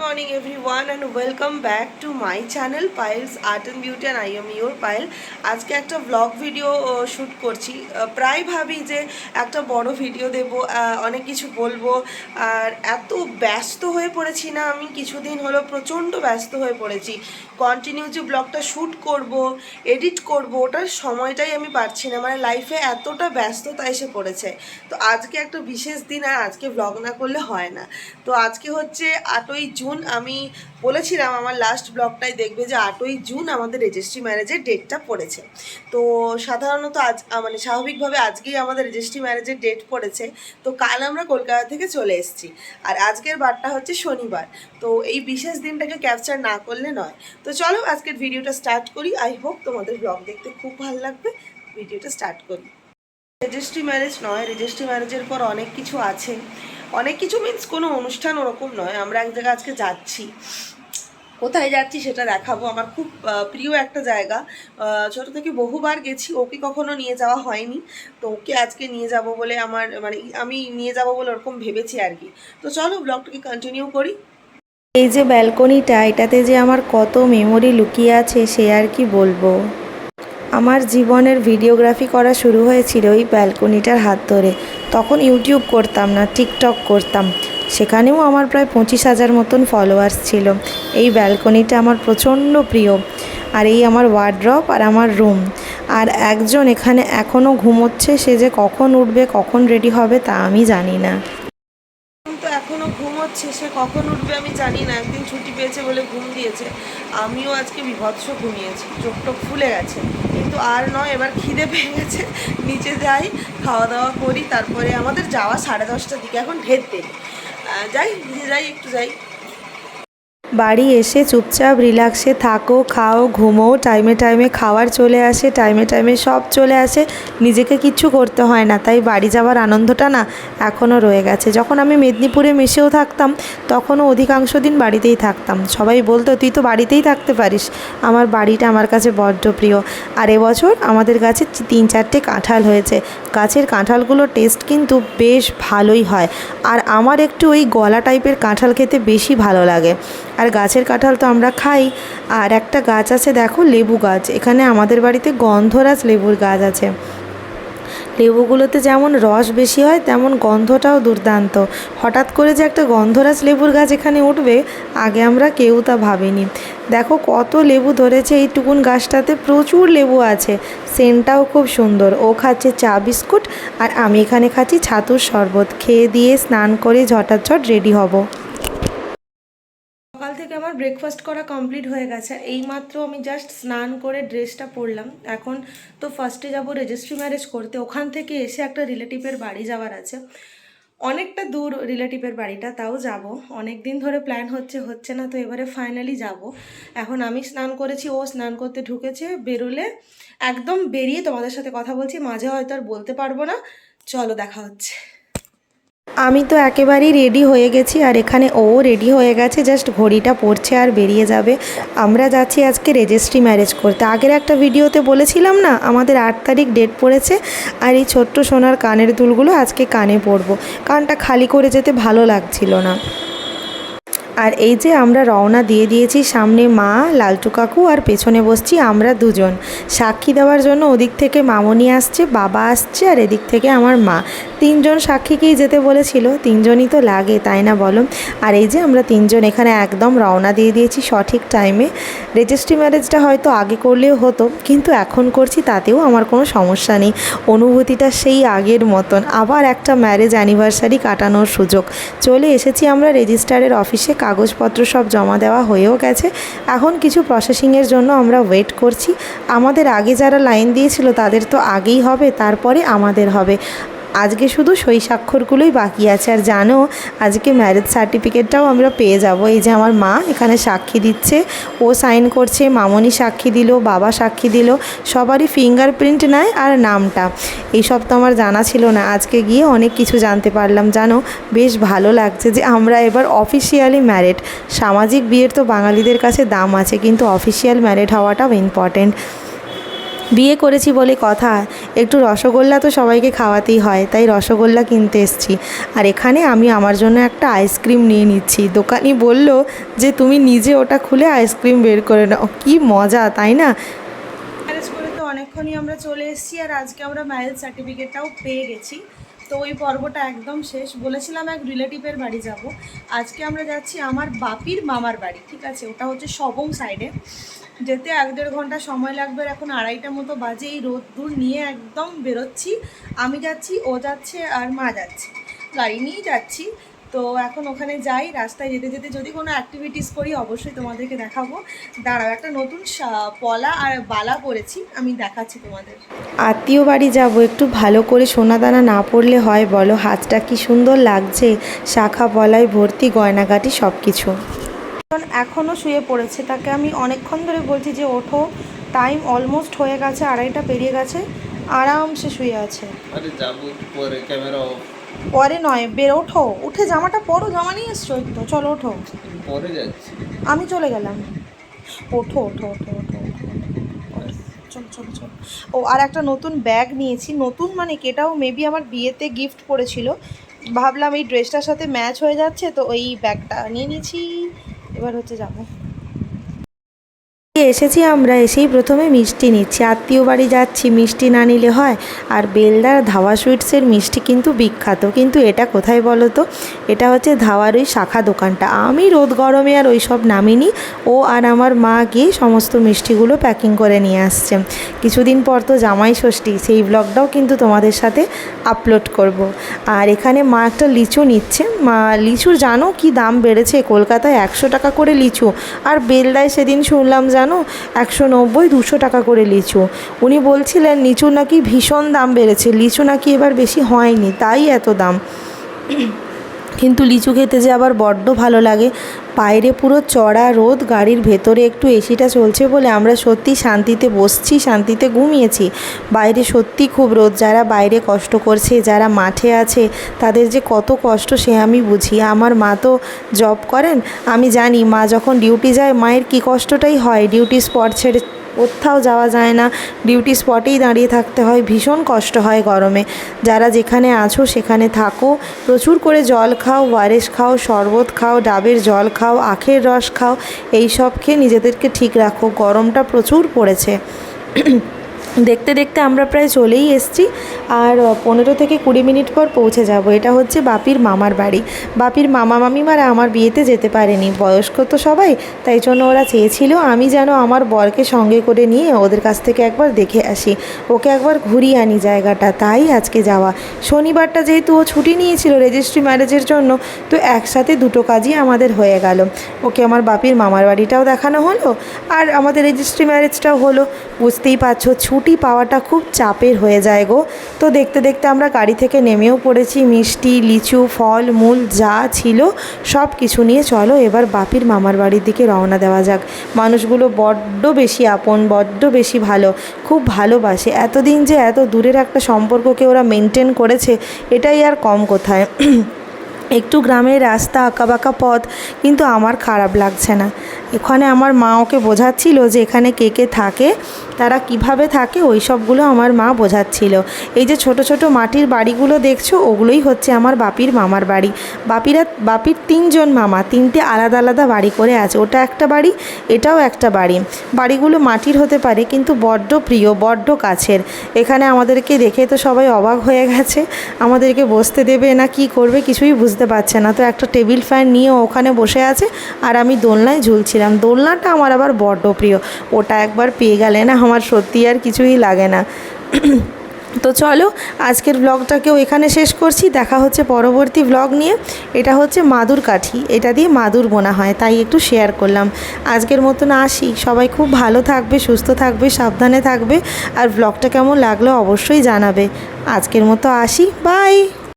morning, everyone, and welcome back to my channel, Piles Art and Beauty, and I am your Pile. আজকে একটা blog video shoot করছি। প্রায় ভাবি যে একটা বড় ভিডিও দেব অনেক কিছু বলব। আর এত ব্যস্ত হয়ে পড়েছি না, আমি কিছুদিন হলো প্রচণ্ড ব্যস্ত হয়ে পড়েছি। কন্টিনিউ যে ব্লগটা শ্যুট করব এডিট করব, ওটার সময়টাই আমি পাচ্ছি না। মানে লাইফে এতটা ব্যস্ততা এসে পড়েছে। তো আজকে একটা বিশেষ দিন, আর আজকে ব্লগ না করলে হয় না। তো আজকে হচ্ছে আটই জুন আমি বলেছিলাম আমার লাস্ট ব্লগটাই দেখবে যে আটই জুন আমাদের রেজিস্ট্রি ম্যারেজের ডেটটা পড়েছে। তো সাধারণত আজ মানে স্বাভাবিকভাবে আজকেই আমাদের রেজিস্ট্রি ম্যারেজের ডেট পড়েছে। তো কাল আমরা কলকাতা থেকে চলে এসেছি। আর আজকের বারটা হচ্ছে শনিবার। তো এই বিশেষ দিনটাকে ক্যাপচার না করলে নয়। তো চলো আজকের ভিডিওটা স্টার্ট করি। আই হোপ তোমাদের ব্লগ দেখতে খুব ভালো লাগবে। ভিডিওটা স্টার্ট করি। রেজিস্ট্রি ম্যারেজ নয়। রেজিস্ট্রি ম্যারেজের পর অনেক কিছু আছে। অনেক কিছু মিন্স কোনো অনুষ্ঠান ওরকম নয়। আমরা এক জায়গায় আজকে যাচ্ছি। কোথায় যাচ্ছি সেটা দেখাবো। আমার খুব প্রিয় একটা জায়গা। ছোট থেকে বহুবার গেছি। ওকে কখনো নিয়ে যাওয়া হয়নি। তো ওকে আজকে নিয়ে যাব বলে আমার মানে আমি নিয়ে যাব বলে ওরকম ভেবেছি আর কি। তো চলো ব্লগটাকে কন্টিনিউ করি। এই যে ব্যালকনিটা, এটাতে যে আমার কত মেমোরি লুকিয়ে আছে, সে আর কি বলব? আমার জীবনের ভিডিওগ্রাফি করা শুরু হয়েছিল ওই ব্যালকনিটার হাত ধরে। তখন ইউটিউব করতাম না, টিকটক করতাম। সেখানেও আমার প্রায় পঁচিশ হাজার মতন ফলোয়ার্স ছিল। এই ব্যালকনিটা আমার প্রচণ্ড প্রিয়। আর এই আমার ওয়ার্ড্রপ আর আমার রুম আর একজন এখানে এখনও ঘুমোচ্ছে, সে যে কখন উঠবে, কখন রেডি হবে তা আমি জানি না। ঘুমোচ্ছে সে কখন উঠবে আমি জানি না, একদিন ছুটি পেয়েছে বলে ঘুম দিয়েছে। আমিও আজকে বিভৎস ঘুমিয়েছি, চোখ টোক ফুলে গেছে। কিন্তু আর নয়, এবার খিদে পেয়ে গেছে। নিচে যাই, খাওয়া দাওয়া করি, তারপরে আমাদের যাওয়া সাড়ে দশটার দিকে, এখন ঢের দেরি। যাই, নিচে যাই, একটু যাই। বাড়ি এসে চুপচাপ রিল্যাক্সে থাকো, খাও, ঘুমো টাইমে টাইমে খাওয়ার চলে আসে টাইমে টাইমে সব চলে আসে। নিজেকে কিচ্ছু করতে হয় না, তাই বাড়ি যাওয়ার আনন্দটা না এখনও রয়ে গেছে। যখন আমি মেদিনীপুরে মিশেও থাকতাম, তখনও অধিকাংশ দিন বাড়িতেই থাকতাম। সবাই বলতো, তুই তো বাড়িতেই থাকতে পারিস। আমার বাড়িটা আমার কাছে বড্ড প্রিয়। আর এবছর আমাদের গাছে তিন চারটে কাঁঠাল হয়েছে। গাছের কাঁঠালগুলোর টেস্ট কিন্তু বেশ ভালোই হয়। আর আমার একটু ওই গলা টাইপের কাঁঠাল খেতে বেশি ভালো লাগে। আর গাছের কাঁঠাল তো আমরা খাই। আর একটা গাছ আছে, দেখো, লেবু গাছ। এখানে আমাদের বাড়িতে গন্ধরাজ লেবুর গাছ আছে। লেবুগুলোতে যেমন রস বেশি হয়, তেমন গন্ধটাও দুর্দান্ত। হঠাৎ করে যে একটা গন্ধরাজ লেবুর গাছ এখানে উঠবে, আগে আমরা কেউ তা ভাবিনি। দেখো, কত লেবু ধরেছে এই টুকুন গাছটাতে। প্রচুর লেবু আছে। সেন্টটাও খুব সুন্দর। ও খাচ্ছে চা, বিস্কুট, আর আমি এখানে খাচ্ছি ছাতুর শরবত। খেয়ে দিয়ে স্নান করে ঝটাঝট রেডি হব। ব্রেকফাস্ট করা কমপ্লিট হয়ে গেছে। এইমাত্র আমি জাস্ট স্নান করে ড্রেসটা পরলাম। এখন তো ফার্স্টে যাব রেজিস্ট্রি ম্যারেজ করতে। ওখান থেকে এসে একটা রিলেটিভের বাড়ি যাওয়ার আছে। অনেকটা দূর রিলেটিভের বাড়িটা, তাও যাব। অনেক দিন ধরে প্ল্যান হচ্ছে হচ্ছে না, তো এবারে ফাইনালি যাব। এখন আমি স্নান করেছি, ও স্নান করতে ঢুকেছে, বেরোলে একদম বেরিয়ে তোমাদের সাথে কথা বলছি। মাঝে হয়তো আর বলতে পারব না। চলো দেখা হচ্ছে। আমি তো একেবারেই রেডি হয়ে গেছি আর এখানে ও রেডি হয়ে গেছে জাস্ট ঘড়িটা পড়ছে আর বেরিয়ে যাবে। আমরা যাচ্ছি আজকে রেজিস্ট্রি ম্যারেজ করতে। আগের একটা ভিডিওতে বলেছিলাম না, আমাদের আট তারিখ ডেট পড়েছে আর এই ছোট্ট সোনার কানের দুলগুলো আজকে কানে পরবো কানটা খালি করে যেতে ভালো লাগছিল না। আর এই যে আমরা রওনা দিয়ে দিয়েছি, সামনে মা, লালটু কাকু আর পেছনে বসছি আমরা দুজন। সাক্ষী দেওয়ার জন্য ওদিক থেকে মামনি আসছে, বাবা আসছে আর এদিক থেকে আমার মা। তিনজন সাক্ষীকেই যেতে বলেছিল, তিনজনই তো লাগে, তাই না বলো? আর এই যে আমরা তিনজন এখানে একদম রওনা দিয়ে দিয়েছি সঠিক টাইমে। রেজিস্ট্রি ম্যারেজটা হয়তো আগে করলেও হতো, কিন্তু এখন করছি তাতেও আমার কোনো সমস্যা নেই। অনুভূতিটা সেই আগের মতন। আবার একটা ম্যারেজ অ্যানিভার্সারি কাটানোর সুযোগ। চলে এসেছি আমরা রেজিস্ট্রারের অফিসে কাগজপত্র সব জমা দেওয়া হয়েও গেছে। এখন কিছু প্রসেসিংয়ের জন্য আমরা ওয়েট করছি। আমাদের আগে যারা লাইন দিয়েছিল তাদের তো আগেই হবে, তারপরে আমাদের হবে। আজকে শুধু সই স্বাক্ষরগুলোই বাকি আছে। আর জানো, আজকে ম্যারেজ সার্টিফিকেটটাও আমরা পেয়ে যাব। এই যে আমার মা এখানে সাক্ষী দিচ্ছে। ও সাইন করছে, মামনি সাক্ষী দিল, বাবা সাক্ষী দিল। সবারই ফিঙ্গারপ্রিন্ট নেয় আর নামটা। এইসব তো আমার জানা ছিল না। আজকে গিয়ে অনেক কিছু জানতে পারলাম। জানো, বেশ ভালো লাগছে যে আমরা এবার অফিসিয়ালি ম্যারেড সামাজিক বিয়ের তো বাঙালিদের কাছে দাম আছে, কিন্তু অফিসিয়াল ম্যারেড হওয়াটাও ইম্পর্টেন্ট বিয়ে করেছি বলে কথা। একটু রসগোল্লা তো সবাইকে খাওয়াতেই হয়, তাই রসগোল্লা কিনতে এসেছি। আর এখানে আমি আমার জন্য একটা আইসক্রিম নিয়ে নিচ্ছি। দোকানি বলল যে, তুমি নিজে ওটা খুলে আইসক্রিম বের করে নাও। কী মজা, তাই না? তো অনেকক্ষণই আমরা চলে এসেছি, আর আজকে আমরা ম্যারেজ সার্টিফিকেটটাও পেয়ে গেছি। তো ওই পর্বটা একদম শেষ। বলেছিলাম এক রিলেটিভের বাড়ি যাব। আজকে আমরা যাচ্ছি আমার বাপির মামার বাড়ি, ঠিক আছে? ওটা হচ্ছে সবং সাইডে। যেতে এক দেড় ঘণ্টা সময় লাগবে এখন আড়াইটা মতো বাজে। এই রোদ দূর নিয়ে একদম বেরোচ্ছি। আমি যাচ্ছি, ও যাচ্ছে, আর মা যাচ্ছে। গাড়ি নিয়েই যাচ্ছি। তো এখন ওখানে যাই রাস্তায় যেতে যেতে যদি কোনো অ্যাক্টিভিটিস করি অবশ্যই তোমাদেরকে দেখাবো। দাঁড়াও একটা নতুন সা- পলা আর বালা পরেছি আমি দেখাচ্ছি তোমাদের। আত্মীয় বাড়ি যাব একটু ভালো করে সোনাদানা না পড়লে হয় বলো হাতটা কি সুন্দর লাগছে? শাখা পলায় ভর্তি গয়নাগাটি সব কিছু এখনও শুয়ে পড়েছে তাকে আমি অনেকক্ষণ ধরে বলছি যে ওঠো টাইম অলমোস্ট হয়ে গেছে আড়াইটা পেরিয়ে গেছে আরামসে শুয়ে আছে। আরে যাব পরে ক্যামেরা অফ পরে নয় বের ওঠো। উঠে জামাটা পরো জামা নিয়ে এসছো? তো চলো ওঠো। পরে যাচ্ছি। আমি চলে গেলাম। ওঠো ওঠো ওঠো ওঠো ওঠো, ওঠো। চলো চলো চলো। ও আর একটা নতুন ব্যাগ নিয়েছি। নতুন মানে কি? এটাও মেবি আমার বিয়েতে গিফট করেছিল ভাবলাম এই ড্রেসটার সাথে ম্যাচ হয়ে যাচ্ছে তো ওই ব্যাগটা নিয়ে নিয়েছি। এবার হচ্ছে যাব। এসেছি আমরা, এসেই প্রথমে মিষ্টি নিচ্ছি। আত্মীয় বাড়ি যাচ্ছি, মিষ্টি না নিলে হয়। আর বেলদার ধাওয়া সুইটসের মিষ্টি কিন্তু বিখ্যাত। কিন্তু এটা কোথায় বলো তো? এটা হচ্ছে ধাওয়ার ওই শাখা দোকানটা। আমি রোদ গরমে আর ওই সব নামিনি। ও আর আমার মা গিয়ে সমস্ত মিষ্টিগুলো প্যাকিং করে নিয়ে আসছে। কিছুদিন পর তো জামাই ষষ্ঠী, সেই ব্লগটাও কিন্তু তোমাদের সাথে আপলোড করব। আর এখানে মা একটা লিচু নিচ্ছে। মা লিচুর জানো কি দাম বেড়েছে? কলকাতায় একশো টাকা করে লিচু। আর বেলদায় সেদিন শুনলাম জানো? একশো নব্বই, দুশো টাকা করে লিচু। উনি বলছিলেন লিচু নাকি ভীষণ দাম বেড়েছে। লিচু নাকি এবার বেশি হয়নি, তাই এত দাম। কিন্তু লিচু খেতে যে আবার বড্ড ভালো লাগে। বাইরে পুরো চড়া রোদ, গাড়ির ভেতরে একটু এসিটা চলছে বলে আমরা সত্যি শান্তিতে বসছি, শান্তিতে ঘুমিয়েছি। বাইরে সত্যি খুব রোদ, যারা বাইরে কষ্ট করছে, যারা মাঠে আছে, তাদের যে কত কষ্ট সে আমি বুঝি। আমার মা তো জব করেন, আমি জানি মা যখন ডিউটি যায়, মায়ের কী কষ্টটাই হয়। ডিউটি স্পট ছেড়ে কোথাও যাওয়া যায় না। ডিউটি স্পটেই দাঁড়িয়ে থাকতে হয়। ভীষণ কষ্ট হয় গরমে। যারা যেখানে আছো সেখানে থাকো। প্রচুর করে জল খাও ওয়ারেস খাও, শরবত খাও, ডাবের জল খাও, আখের রস খাও এই সব খেয়ে নিজেদেরকে ঠিক রাখো। গরমটা প্রচুর পড়েছে। দেখতে দেখতে আমরা প্রায় চলেই এসেছি আর পনেরো থেকে কুড়ি মিনিট পর পৌঁছে যাব। এটা হচ্ছে বাপির মামার বাড়ি। বাপির মামা মামিমারা আমার বিয়েতে যেতে পারেনি। বয়স্ক তো সবাই, তাই জন্য ওরা চেয়েছিল আমি যেন আমার বরকে সঙ্গে করে নিয়ে ওদের কাছ থেকে একবার দেখে আসি। ওকে একবার ঘুরিয়ে আনি জায়গাটা। তাই আজকে যাওয়া। শনিবারটা যেহেতু ও ছুটি নিয়েছিল রেজিস্ট্রি ম্যারেজের জন্য, তো একসাথে দুটো কাজই আমাদের হয়ে গেল। ওকে আমার বাপির মামার বাড়িটাও দেখানো হলো আর আমাদের রেজিস্ট্রি ম্যারেজটাও হলো। বুঝতেই পারছ, ছুটি পাওয়াটা খুব চাপের হয়ে যায় গো। তো দেখতে দেখতে আমরা গাড়ি থেকে নেমেও পড়েছি। মিষ্টি, লিচু, ফল, মূল যা ছিল সব কিছু নিয়ে চলো এবার বাপির মামার বাড়ির দিকে রওনা দেওয়া যাক। মানুষগুলো বড্ড বেশি আপন, বড্ড বেশি ভালো, খুব ভালোবাসে। এতদিন যে এত দূরের একটা সম্পর্ককে ওরা মেনটেন করেছে, এটাই আর কম কোথায়। একটু গ্রামের রাস্তা, আঁকাবাঁকা পথ, কিন্তু আমার খারাপ লাগছে না। এখানে আমার মা ওকে বোঝাচ্ছিল যে এখানে কে কে থাকে, তারা কীভাবে থাকে ওই সবগুলো আমার মা বোঝাচ্ছিল। এই যে ছোট ছোট মাটির বাড়িগুলো দেখছ, ওগুলোই হচ্ছে আমার বাপির মামার বাড়ি। বাপিরা, বাপির তিনজন মামা, তিনটে আলাদা আলাদা বাড়ি করে আছে। ওটা একটা বাড়ি, এটাও একটা বাড়ি। বাড়িগুলো মাটির হতে পারে, কিন্তু বড্ড প্রিয়, বড্ড কাছের। এখানে আমাদেরকে দেখে তো সবাই অবাক হয়ে গেছে। আমাদেরকে বসতে দেবে না, কি করবে কিছুই বুঝতে পারছে না। তো একটা টেবিল ফ্যান নিয়ে ওখানে বসে আছে আর আমি দোলনায় ঝুলছিলাম। দোলনাটা আমার আবার বড্ড প্রিয়। ওটা একবার পেয়ে গেলে না আমার সত্যি আর কিছুই লাগে না। তো চলো আজকের ব্লগটাকেও এখানে শেষ করছি। দেখা হচ্ছে পরবর্তী ব্লগ নিয়ে। এটা হচ্ছে মাদুর কাঠি। এটা দিয়ে মাদুর বোনা হয়, তাই একটু শেয়ার করলাম। আজকের মতন আসি। সবাই খুব ভালো থাকবে, সুস্থ থাকবে, সাবধানে থাকবে। আর ব্লগটা কেমন লাগল অবশ্যই জানাবে। আজকের মতো আসি। বাই